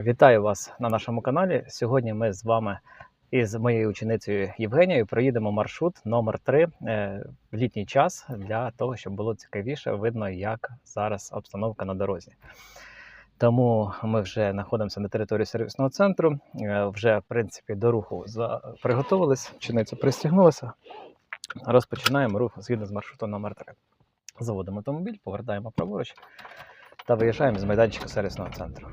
Вітаю вас на нашому каналі. Сьогодні ми з вами із моєю ученицею Євгенією проїдемо маршрут номер 3 в літній час для того, щоб було цікавіше видно, як зараз обстановка на дорозі. Тому ми вже знаходимося на території сервісного центру. е, Вже, в принципі, до руху приготувалися, учениця пристігнулася. Розпочинаємо рух згідно з маршрутом номер 3 Заводимо автомобіль, повертаємо праворуч та виїжджаємо з майданчика сервісного центру.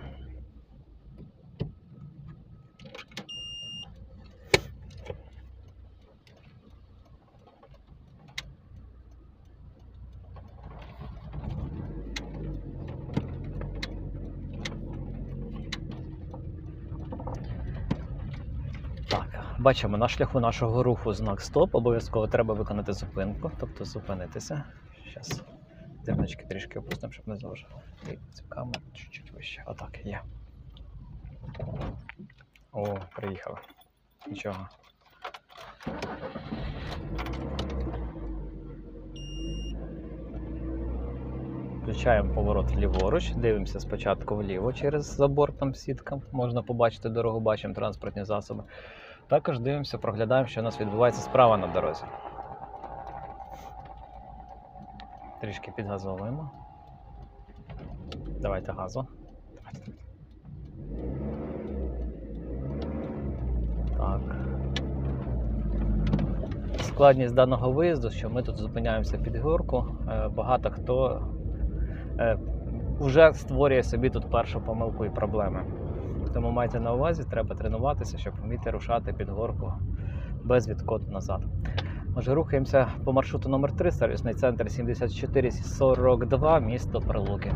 Так, бачимо на шляху нашого руху знак стоп. Обов'язково треба виконати зупинку, тобто зупинитися. Зараз дивнички трішки опустимо, щоб не заважало. Цю камеру чуть-чуть вище. Отак, є. О, приїхали. Нічого. Включаємо поворот ліворуч, дивимося спочатку вліво через забор, там сітка. Можна побачити дорогу, бачимо транспортні засоби. Також дивимося, проглядаємо, що у нас відбувається справа на дорозі. Трішки підгазовуємо. Давайте газу. Так. Складність даного виїзду, що ми тут зупиняємося під горку. Е, Багато хто вже створює собі тут першу помилку і проблеми. Тому майте на увазі, треба тренуватися, щоб вміти рушати під горку без відкоту назад. Отже, рухаємося по маршруту номер 3 сервісний центр 7442, місто Прилуки.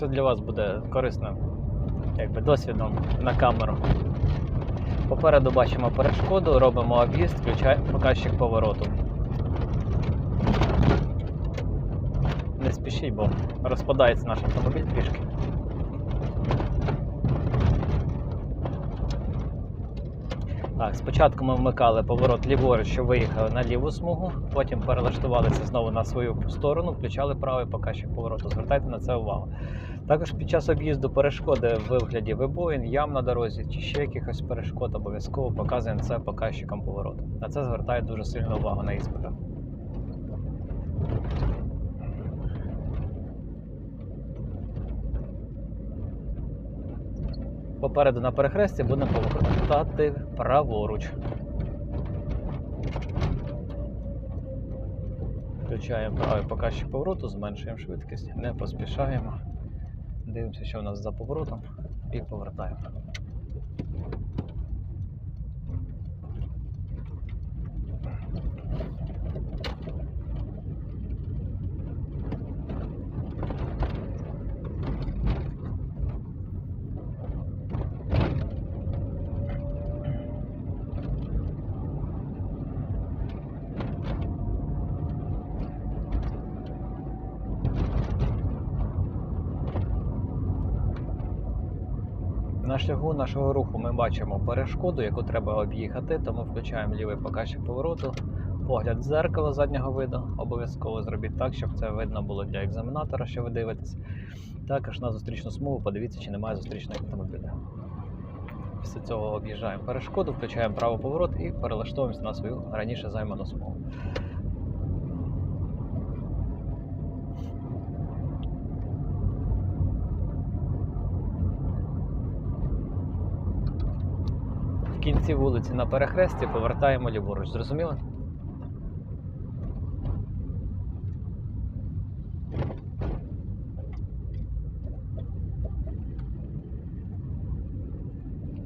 Це для вас буде корисно, якби досвідом на камеру. Попереду бачимо перешкоду, робимо об'їзд, включаємо показчик повороту. Не спішіть, бо розпадається наш автомобіль трішки. Так, спочатку ми вмикали поворот ліворуч, що виїхали на ліву смугу, потім перелаштувалися знову на свою сторону, включали правий показчик повороту. Звертайте на це увагу. Також під час об'їзду перешкоди в вигляді вибоїн, ям на дорозі чи ще якихось перешкод обов'язково показуємо це показчиком повороту. На це звертають дуже сильну увагу на іспитах. Попереду на перехресті будемо повертати праворуч. Включаємо правий показчик повороту, зменшуємо швидкість, не поспішаємо. Дивимося, що у нас за поворотом, і повертаємо. На шляху нашого руху ми бачимо перешкоду, яку треба об'їхати, тому включаємо лівий показчик повороту, погляд в дзеркало заднього виду. Обов'язково зробіть так, щоб це видно було для екзаменатора, що ви дивитесь. Також на зустрічну смугу подивіться, чи немає зустрічного автомобіля. Після цього об'їжджаємо перешкоду, включаємо правий поворот і перелаштовуємося на свою раніше займану смугу. Кінці вулиці на перехресті повертаємо ліворуч. Зрозуміли?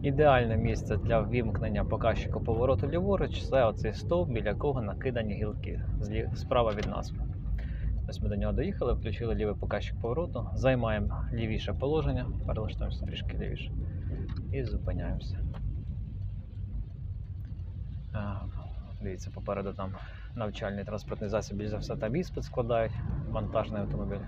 Ідеальне місце для ввімкнення показчика повороту ліворуч це оцей стовп, біля якого накидані гілки справа від нас. Ось ми до нього доїхали, включили лівий показчик повороту, займаємо лівіше положення, перелаштуємося трішки лівіше і зупиняємося. Дивіться, попереду там навчальний транспортний засіб, більш за все там іспит складають, вантажний автомобіль.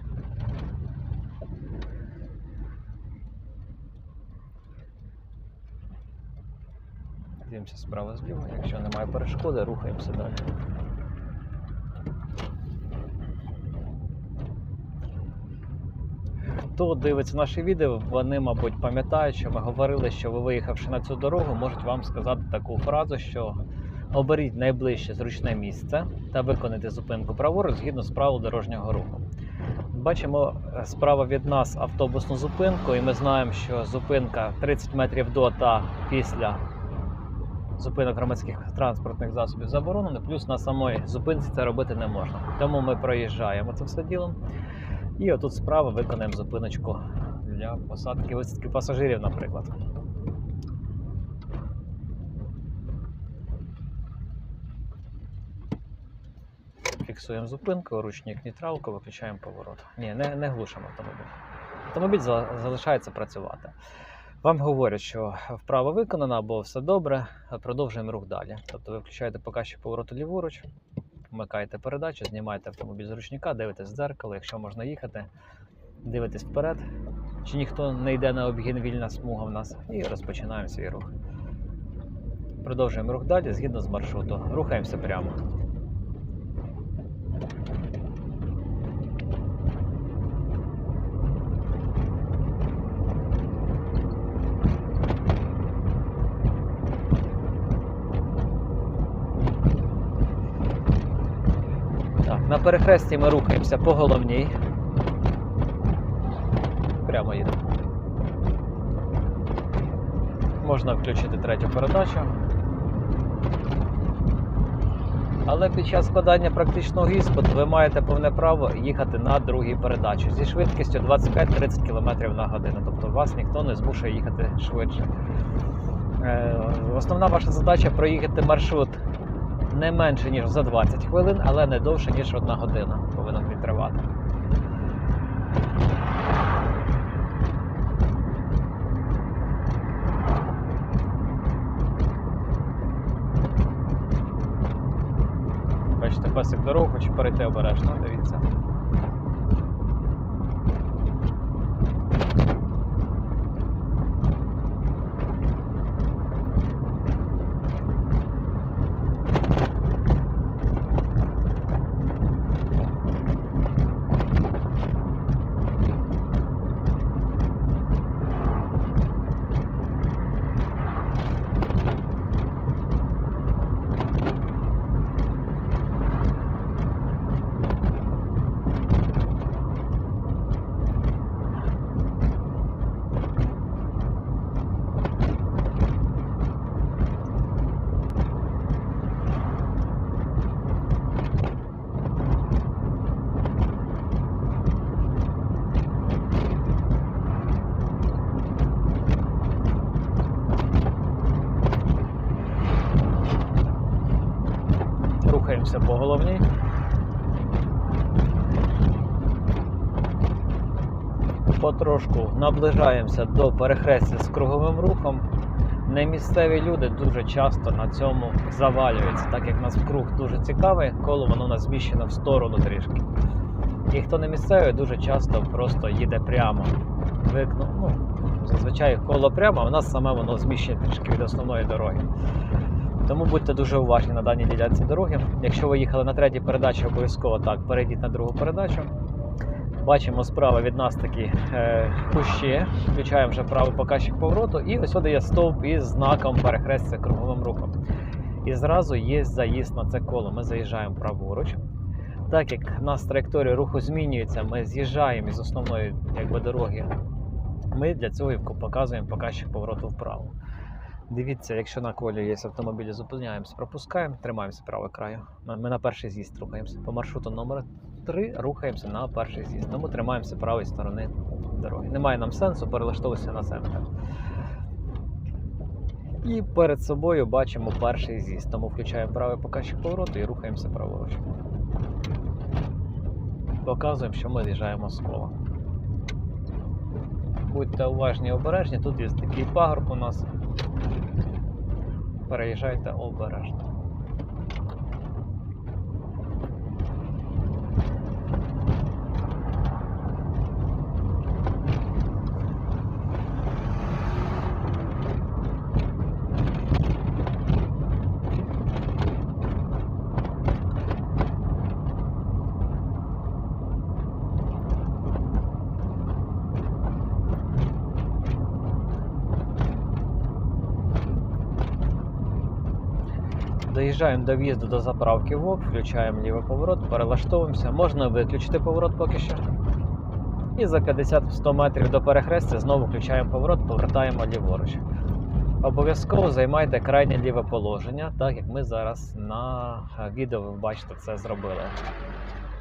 Дивимося справа зліва. Якщо немає перешкоди, рухаємося далі. Хто дивиться наші відео, вони, мабуть, пам'ятають, що ми говорили, що ви виїхавши на цю дорогу, можуть вам сказати таку фразу, що оберіть найближче зручне місце та виконайте зупинку праворуч згідно з правил дорожнього руху. Бачимо е, справа від нас автобусну зупинку, і ми знаємо, що зупинка 30 метрів до та після зупинок громадських транспортних засобів заборонено, плюс на самої зупинці це робити не можна. Тому ми проїжджаємо це все діло. І отут справа виконаємо зупиночку для посадки висадки пасажирів, наприклад. Фіксуємо зупинку, ручник нейтралку, виключаємо поворот. Ні, не, не глушимо автомобіль. Автомобіль за- залишається працювати. Вам говорять, що вправо виконано або все добре, продовжуємо рух далі. Тобто ви включаєте показчик повороту ліворуч, вмикаєте передачу, знімаєте автомобіль з ручника, дивитесь в дзеркало, якщо можна їхати, дивитесь вперед, чи ніхто не йде на обгін вільна смуга в нас, і розпочинаємо свій рух. Продовжуємо рух далі згідно з маршруту. Рухаємося прямо. Так, на перехресті ми рухаємося по головній. Прямо їдемо. Можна включити третю передачу. Але під час складання практичного іспиту ви маєте повне право їхати на другій передачі зі швидкістю 25-30 км на годину. Тобто вас ніхто не змушує їхати швидше. Е, Основна ваша задача проїхати маршрут не менше, ніж за 20 хвилин, але не довше, ніж одна година повинен він тривати. Бачите, песик дорогу хоч перейти обережно, дивіться. Рухаємося по головній. Потрошку наближаємося до перехрестя з круговим рухом. Немісцеві люди дуже часто на цьому завалюються, так як у нас круг дуже цікавий, коло воно у нас зміщено в сторону трішки. І хто не місцевий, дуже часто просто їде прямо. Викну, ну, зазвичай коло прямо, а в нас саме воно зміщене трішки від основної дороги. Тому будьте дуже уважні на даній ділянці дороги. Якщо ви їхали на третій передачі, обов'язково так, перейдіть на другу передачу. Бачимо справа від нас такі е, кущі. Включаємо вже правий показчик повороту. І ось сюди є стовп із знаком перехрестя круговим рухом. І зразу є заїзд на це коло. Ми заїжджаємо праворуч. Так як в нас траєкторія руху змінюється, ми з'їжджаємо із основної якби, дороги. Ми для цього і показуємо показчик повороту вправо. Дивіться, якщо на колі є автомобілі, зупиняємося, пропускаємо, тримаємося правого краю. Ми на перший з'їзд рухаємося. По маршруту номер 3 рухаємося на перший з'їзд. Тому тримаємося правої сторони дороги. Немає нам сенсу перелаштовуватися на центр. І перед собою бачимо перший з'їзд. Тому включаємо правий показчик повороту і рухаємося праворуч. Показуємо, що ми з'їжджаємо з кола. Будьте уважні і обережні, тут є такий пагорб у нас. Переїжджайте обережно. Під'їжджаємо до в'їзду до заправки ВОК, включаємо лівий поворот, перелаштовуємося. Можна виключити поворот поки що. І за 50-100 метрів до перехрестя знову включаємо поворот, повертаємо ліворуч. Обов'язково займайте крайнє ліве положення, так як ми зараз на відео ви бачите це зробили.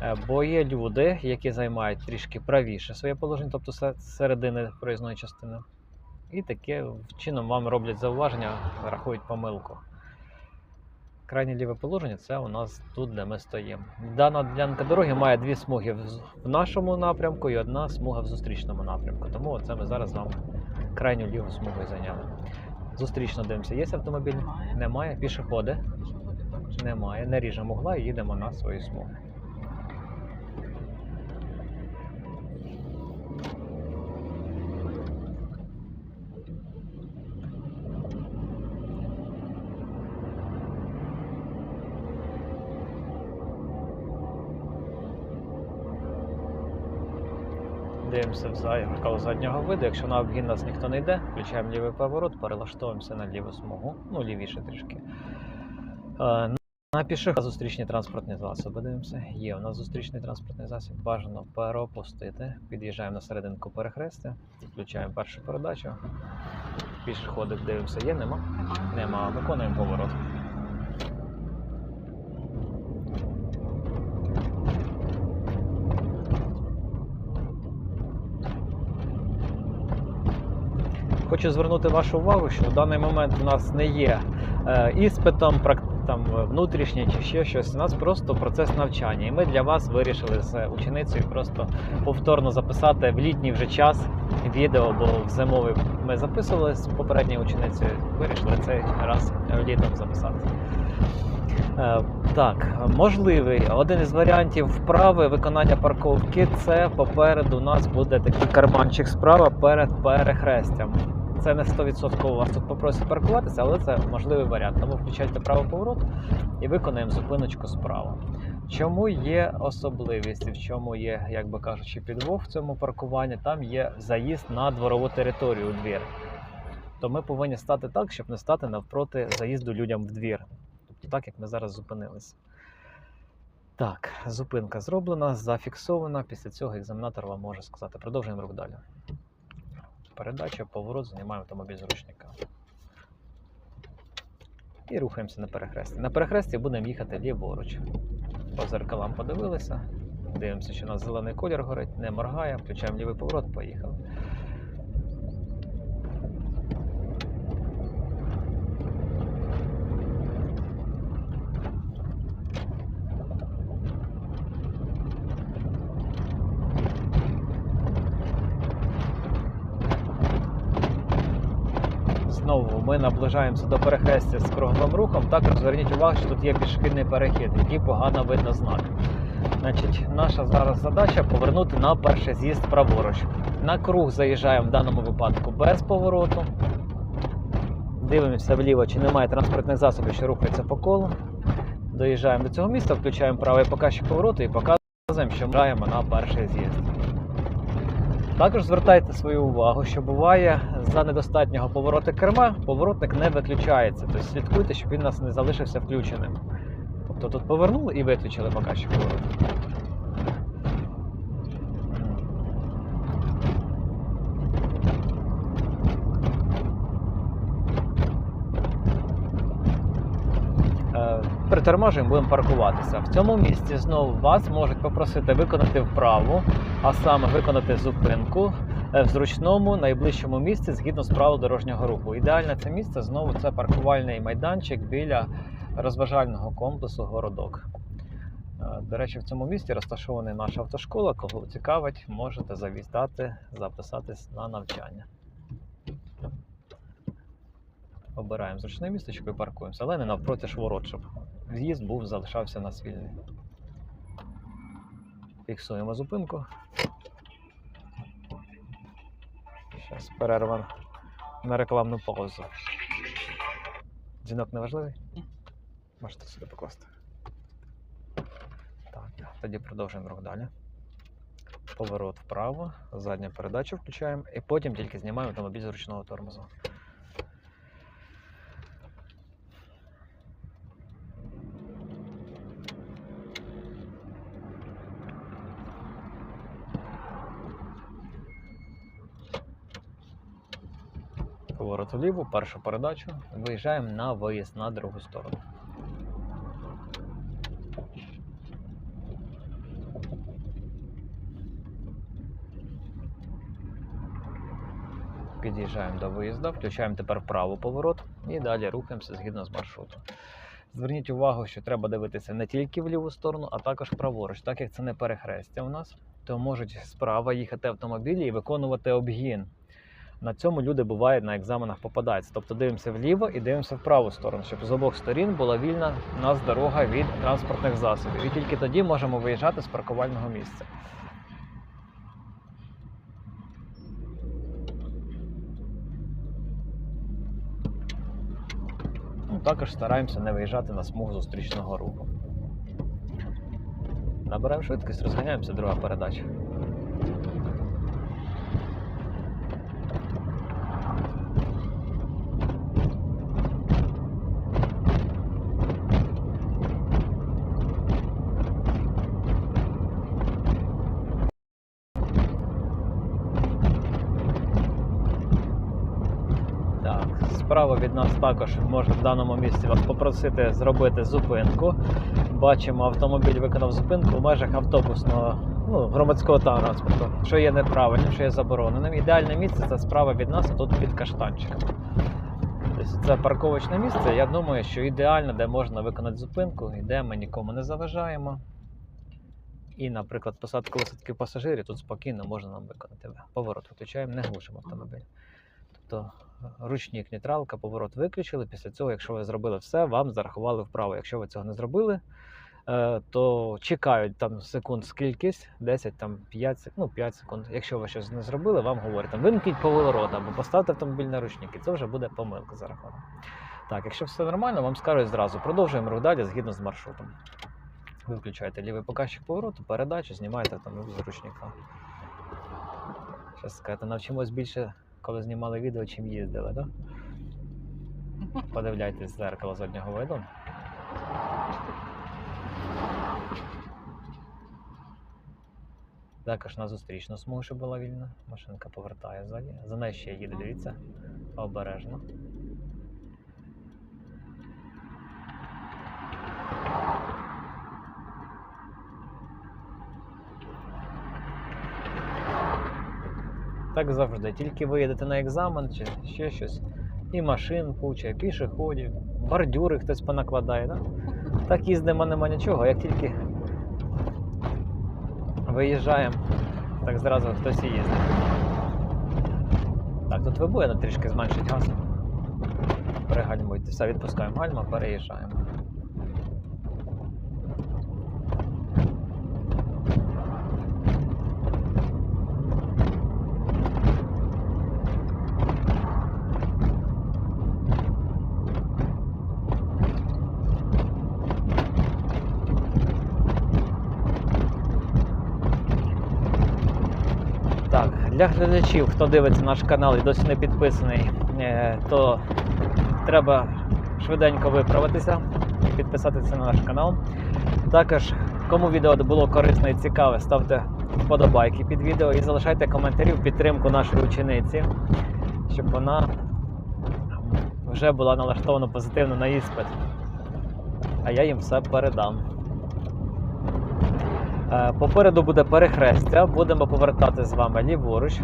Е, Бо є люди, які займають трішки правіше своє положення, тобто середини проїзної частини. І таке чином вам роблять зауваження, рахують помилку. Крайнє ліве положення це у нас тут, де ми стоїмо. Дана ділянка дороги має дві смуги в нашому напрямку і одна смуга в зустрічному напрямку. Тому це ми зараз з вами крайню ліву смугу зайняли. Зустрічно дивимося, є автомобіль? Немає. Пішоходи. Немає. Не ріжемо угла і їдемо на свою смугу. Дивимося в зеркало заднього виду. Якщо на обгін нас ніхто не йде, включаємо лівий поворот, перелаштовуємося на ліву смугу, ну лівіше трішки. Е, На піших зустрічні транспортні засоби дивимося. Є у нас зустрічний транспортний засіб, бажано пропустити. Під'їжджаємо на серединку перехрестя, включаємо першу передачу. Пішоходи дивимося, є, нема? Нема. Виконуємо поворот. Хочу звернути вашу увагу, що в даний момент у нас не є е, іспитом, там, внутрішнє чи ще щось. У нас просто процес навчання. І ми для вас вирішили з ученицею просто повторно записати в літній вже час відео, бо в зимовий ми записували з попередньою ученицею, вирішили цей раз літом записати. Е, Так, можливий один із варіантів вправи виконання парковки це попереду у нас буде такий карманчик справа перед перехрестям. Це не 100% вас тут попросять паркуватися, але це можливий варіант. Тому включайте правий поворот і виконаємо зупиночку справа. Чому є особливість і в чому є, як би кажучи, підвох в цьому паркуванні? Там є заїзд на дворову територію у двір. То ми повинні стати так, щоб не стати навпроти заїзду людям в двір. Тобто так, як ми зараз зупинилися. Так, зупинка зроблена, зафіксована. Після цього екзаменатор вам може сказати. Продовжуємо рух далі. Передача, поворот, знімаємо автомобіль з ручника. І рухаємося на перехресті. На перехресті будемо їхати ліворуч. По зеркалам подивилися. Дивимося, що у нас зелений колір горить, не моргає, включаємо лівий поворот, поїхали. Знову ми наближаємося до перехрестя з круговим рухом. Також зверніть увагу, що тут є пішохідний перехід, який погано видно знак. Значить, наша зараз задача повернути на перший з'їзд праворуч. На круг заїжджаємо в даному випадку без повороту. Дивимося вліво, чи немає транспортних засобів, що рухаються по колу. Доїжджаємо до цього місця, включаємо правий показчик повороту і показуємо, що ми граємо на перший з'їзд. Також звертайте свою увагу, що буває за недостатнього повороти керма, поворотник не виключається. Тобто слідкуйте, щоб він у нас не залишився включеним. Тобто тут повернули і виключили поки що Е, Притормажуємо, будемо паркуватися. В цьому місці знову вас можуть попросити виконати вправу, а саме виконати зупинку е, в зручному найближчому місці згідно з правил дорожнього руху. Ідеальне це місце знову це паркувальний майданчик біля розважального комплексу городок. Е, До речі, в цьому місці розташована наша автошкола. Кого цікавить, можете завітати, записатись на навчання. Обираємо зручне містечко і паркуємося, але не навпроти ж ворот, щоб в'їзд був, залишався на вільний. Фіксуємо зупинку. Зараз перерва на рекламну паузу. Дзвінок не важливий? Ні. Можете сюди покласти. Так, тоді продовжуємо рух далі. Поворот вправо, задню передачу включаємо і потім тільки знімаємо автомобіль з ручного тормозу. Поворот вліво, першу передачу. Виїжджаємо на виїзд на другу сторону. Під'їжджаємо до виїзду, включаємо тепер вправо поворот і далі рухаємося згідно з маршрутом. Зверніть увагу, що треба дивитися не тільки в ліву сторону, а також праворуч, так як це не перехрестя у нас, то можуть справа їхати автомобілі і виконувати обгін. На цьому люди бувають на екзаменах попадаються. Тобто дивимося вліво і дивимося в праву сторону, щоб з обох сторін була вільна у нас дорога від транспортних засобів. І тільки тоді можемо виїжджати з паркувального місця. Ну, також стараємося не виїжджати на смугу зустрічного руху. Набираємо швидкість, розганяємося, друга передача. Так, справа від нас також можна в даному місці вас попросити зробити зупинку. Бачимо, автомобіль виконав зупинку в межах автобусного ну, громадського транспорту, що є неправильним, що є забороненим. Ідеальне місце це справа від нас, тут під каштанчиком. Тобто це парковочне місце. Я думаю, що ідеально, де можна виконати зупинку, і де ми нікому не заважаємо. І, наприклад, посадку висадки пасажирів тут спокійно можна нам виконати. Поворот виключаємо, не глушимо автомобіль. Тобто ручник, нейтралка, поворот виключили. Після цього, якщо ви зробили все, вам зарахували вправо. Якщо ви цього не зробили, е, то чекають там секунд скількись, 10, там 5, сек- ну, 5 секунд. Якщо ви щось не зробили, вам говорять, там, вимкніть поворот або поставте автомобіль на ручник, і це вже буде помилка зарахована. Так, якщо все нормально, вам скажуть зразу, продовжуємо рух далі згідно з маршрутом. Ви включаєте лівий показчик повороту, передачу, знімаєте автомобіль з ручника. Щас скажете, навчимось більше, коли знімали відео, чим їздили, так? Да? Подивляйтесь зеркало заднього виду. Також на зустрічну смугу, щоб була вільна. Машинка повертає ззаді. За нею ще їде, дивіться. Обережно. Так завжди. Тільки ви їдете на екзамен чи ще щось. І машин куча, і пішоходів, бордюри хтось понакладає. Да? Так їздимо, нема нічого. Як тільки виїжджаємо, так зразу хтось і їздить. Так, тут вибоїно трішки зменшить газ. Перегальмуйте. Все, відпускаємо гальма, переїжджаємо. Так, для глядачів, хто дивиться наш канал і досі не підписаний, е, то треба швиденько виправитися і підписатися на наш канал. Також, кому відео було корисне і цікаве, ставте вподобайки під відео і залишайте коментарі в підтримку нашої учениці, щоб вона вже була налаштована позитивно на іспит. А я їм все передам. Е, Попереду буде перехрестя, будемо повертати з вами ліворуч.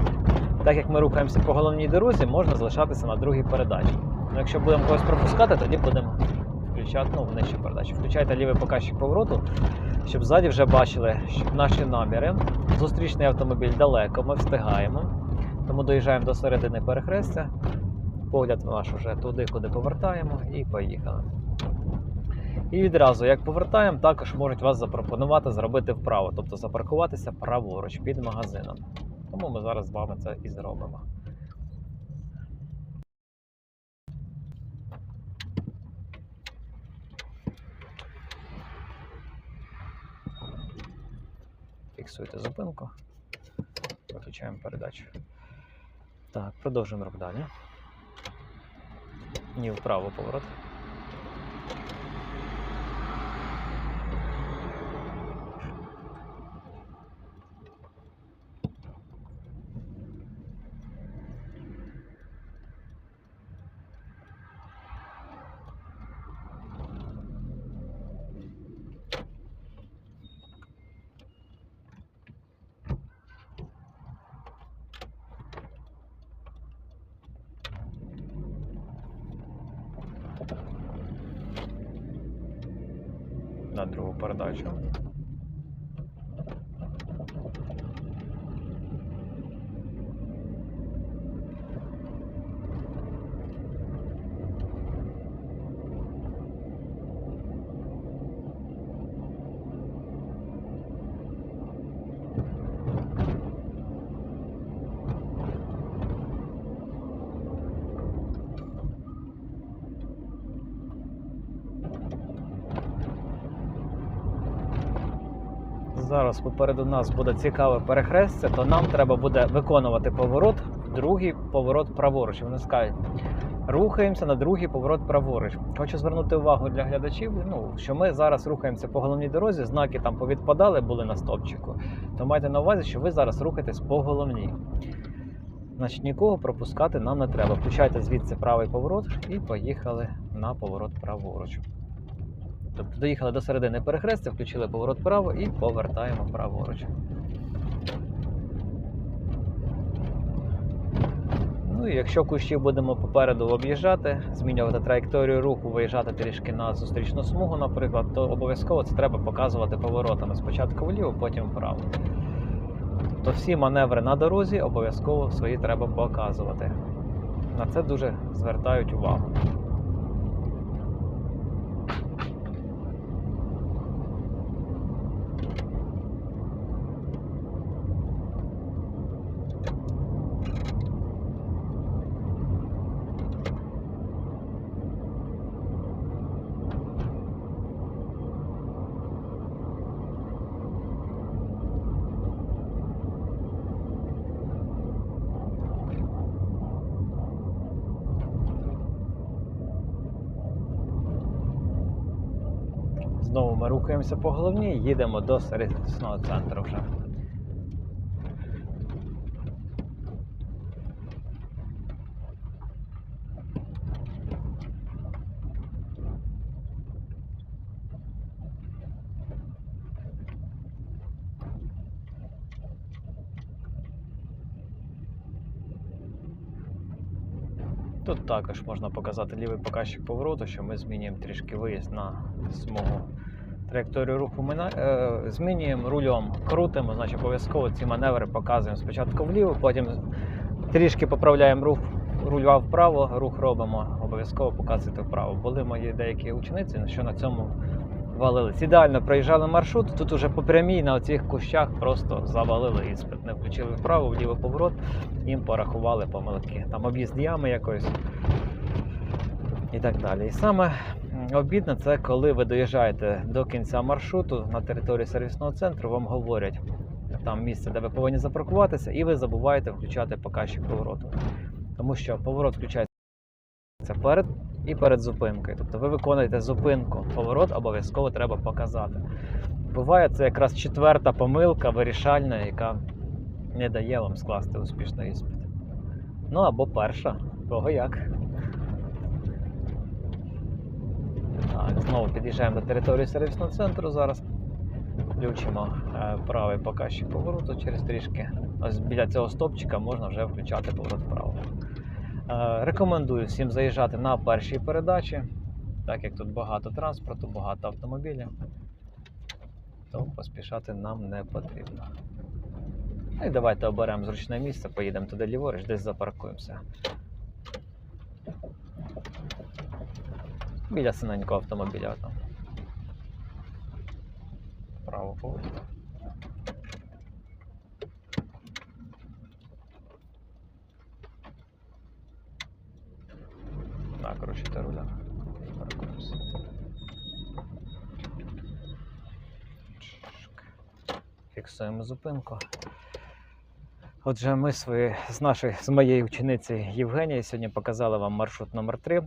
Так як ми рухаємося по головній дорозі, можна залишатися на другій передачі. Ну, якщо будемо когось пропускати, тоді будемо включати ну, нижчу передачу. Включайте лівий показчик повороту, щоб ззаді вже бачили наші наміри. Зустрічний автомобіль далеко, ми встигаємо. Тому доїжджаємо до середини перехрестя. Погляд наш вже туди, куди повертаємо, і поїхали. І відразу, як повертаємо, також можуть вас запропонувати зробити вправо, тобто запаркуватися праворуч під магазином. Тому ми зараз з вами це і зробимо. Фіксуйте зупинку. Виключаємо передачу. Так, продовжуємо рух далі. Ні, вправо поворот. Включаємо другу передачу. Зараз попереду нас буде цікаве перехрестя, то нам треба буде виконувати поворот, другий поворот праворуч. Вони скажуть, рухаємося на другий поворот праворуч. Хочу звернути увагу для глядачів, ну, що ми зараз рухаємося по головній дорозі, знаки там повідпадали, були на стопчику. То майте на увазі, що ви зараз рухаєтесь по головній. Значить, нікого пропускати нам не треба. Включайте звідси правий поворот і поїхали на поворот праворуч. Тобто доїхали до середини перехрестя, включили поворот вправо і повертаємо праворуч. Ну і якщо кущі будемо попереду об'їжджати, змінювати траєкторію руху, виїжджати трішки на зустрічну смугу, наприклад, то обов'язково це треба показувати поворотами. Спочатку вліво, потім вправо. То всі маневри на дорозі обов'язково свої треба показувати. На це дуже звертають увагу. Знову ми рухаємося по головній, їдемо до сервісного центру вже. Тут також можна показати лівий показчик повороту, що ми змінюємо трішки виїзд на смугу. Траєкторію руху ми е, змінюємо рулем, крутимо, значить обов'язково ці маневри показуємо спочатку вліво, потім трішки поправляємо рух руля вправо, рух робимо, обов'язково показуєте вправо. Були мої деякі учениці, що на цьому валились. Ідеально проїжджали маршрут, тут уже по прямій на оцих кущах просто завалили іспит. Не включили вправо, вліво поворот, їм порахували помилки. Там об'їзд ями якоїсь і так далі. І саме м, обідне це коли ви доїжджаєте до кінця маршруту на території сервісного центру, вам говорять там місце, де ви повинні запаркуватися, і ви забуваєте включати показчик повороту. Тому що поворот включається перед і перед зупинкою. Тобто ви виконуєте зупинку, поворот обов'язково треба показати. Буває, це якраз четверта помилка вирішальна, яка не дає вам скласти успішно іспит. Ну або перша, кого як. Так, знову під'їжджаємо до території сервісного центру зараз. Включимо е, правий показчик повороту через трішки. Ось біля цього стопчика можна вже включати поворот вправо. Е, рекомендую всім заїжджати на першій передачі, так як тут багато транспорту, багато автомобілів, то поспішати нам не потрібно. Ну і давайте оберемо зручне місце, поїдемо туди ліворуч, десь запаркуємося. Біля синенького автомобіля там. Право поворот. Накручуйте руля. Паркуємося. Чик. Фіксуємо зупинку. Отже, ми свої, з нашої, з моєї учениці Євгенії сьогодні показали вам маршрут номер 3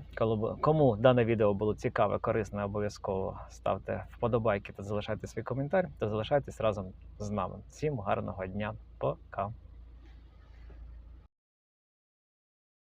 Кому дане відео було цікаве, корисне, обов'язково ставте вподобайки та залишайте свій коментар та залишайтесь разом з нами. Всім гарного дня. Пока!